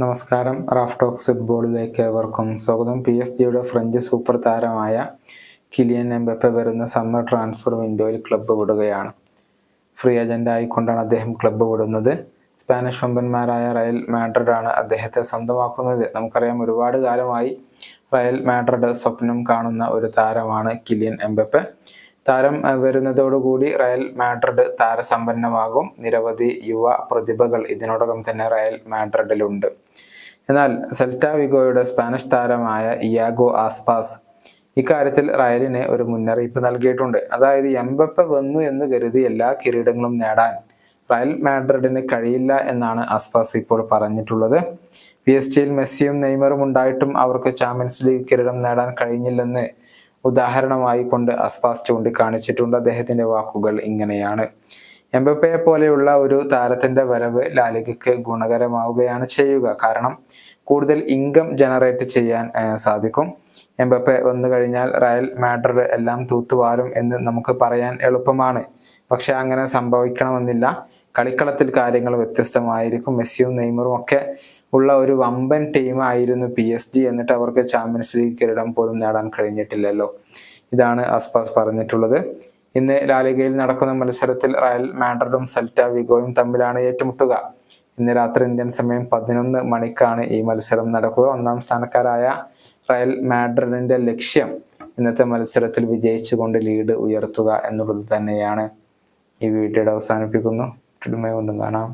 നമസ്കാരം. Raf talks ഫുട്ബോളിലേക്ക് ഏവർക്കും സ്വാഗതം. പി എസ് ജിയുടെ ഫ്രഞ്ച് സൂപ്പർ താരമായ കിലിയൻ എംബപ്പെ വരുന്ന സമ്മർ ട്രാൻസ്ഫർ വിൻഡോയിൽ ക്ലബ്ബ് വിടുകയാണ്. ഫ്രീ ഏജന്റ് ആയിക്കൊണ്ടാണ് അദ്ദേഹം ക്ലബ്ബ് വിടുന്നത്. സ്പാനിഷ് വമ്പന്മാരായ റയൽ മാഡ്രിഡ് ആണ് അദ്ദേഹത്തെ സ്വന്തമാക്കുന്നത്. നമുക്കറിയാം ഒരുപാട് കാലമായി റയൽ മാഡ്രിഡ് സ്വപ്നം കാണുന്ന ഒരു താരമാണ് കിലിയൻ എംബപ്പെ. താരം വരുന്നതോടുകൂടി റയൽ മാഡ്രിഡ് താരസമ്പന്നമാകും. നിരവധി യുവ പ്രതിഭകൾ ഇതിനോടകം തന്നെ റയൽ മാഡ്രിഡിലുണ്ട്. എന്നാൽ സെൽറ്റാവിഗോയുടെ സ്പാനിഷ് താരമായ ഇയാഗോ ആസ്പാസ് ഇക്കാര്യത്തിൽ റയലിന് ഒരു മുന്നറിയിപ്പ് നൽകിയിട്ടുണ്ട്. അതായത് എംബപ്പ വന്നു എന്ന് കരുതി എല്ലാ കിരീടങ്ങളും നേടാൻ റയൽ മാഡ്രിഡിന് കഴിയില്ല എന്നാണ് ആസ്പാസ് ഇപ്പോൾ പറഞ്ഞിട്ടുള്ളത്. പി എസ് ജിയിൽ മെസ്സിയും നെയ്മറും ഉണ്ടായിട്ടും അവർക്ക് ചാമ്പ്യൻസ് ലീഗ് കിരീടം നേടാൻ കഴിഞ്ഞില്ലെന്ന് ഉദാഹരണമായി കൊണ്ട് അസ്പാസ് ചൂണ്ടിക്കാണിച്ചിട്ടുണ്ട്. അദ്ദേഹത്തിന്റെ വാക്കുകൾ ഇങ്ങനെയാണ്. എംബപ്പയെ പോലെയുള്ള ഒരു താരത്തിന്റെ വരവ് ലാലികയ്ക്ക് ഗുണകരമാവുകയാണ് ചെയ്യുക. കാരണം കൂടുതൽ ഇൻകം ജനറേറ്റ് ചെയ്യാൻ സാധിക്കും. എംബപ്പെ വന്നു കഴിഞ്ഞാൽ റയൽ മാഡ്രിഡ് എല്ലാം തൂത്തുവാരും എന്ന് നമുക്ക് പറയാൻ എളുപ്പമാണ്. പക്ഷെ അങ്ങനെ സംഭവിക്കണമെന്നില്ല. കളിക്കളത്തിൽ കാര്യങ്ങൾ വ്യത്യസ്തമായിരിക്കും. മെസ്സിയും നെയ്മറും ഒക്കെ ഉള്ള ഒരു വമ്പൻ ടീമായിരുന്നു പി എസ് ജി എന്നിട്ട് അവർക്ക് ചാമ്പ്യൻസ് ലീഗ് കിരീടം പോലും നേടാൻ കഴിഞ്ഞിട്ടില്ലല്ലോ. ഇതാണ് അസ്പാസ് പറഞ്ഞിട്ടുള്ളത്. ഇന്ന് ലാലിഗയിൽ നടക്കുന്ന മത്സരത്തിൽ റയൽ മാഡ്രിഡും സെൽറ്റ വിഗോയും തമ്മിലാണ് ഏറ്റുമുട്ടുക. ഇന്ന് രാത്രി ഇന്ത്യൻ സമയം പതിനൊന്ന് മണിക്കാണ് ഈ മത്സരം നടക്കുക. ഒന്നാം സ്ഥാനക്കാരായ റയൽ മാഡ്രിഡിന്റെ ലക്ഷ്യം ഇന്നത്തെ മത്സരത്തിൽ വിജയിച്ചുകൊണ്ട് ലീഡ് ഉയർത്തുക എന്നുള്ളത് തന്നെയാണ് ഈ വീഡിയോയുടെ അവസാനിപ്പിക്കുന്നു. വീണ്ടും കാണാം.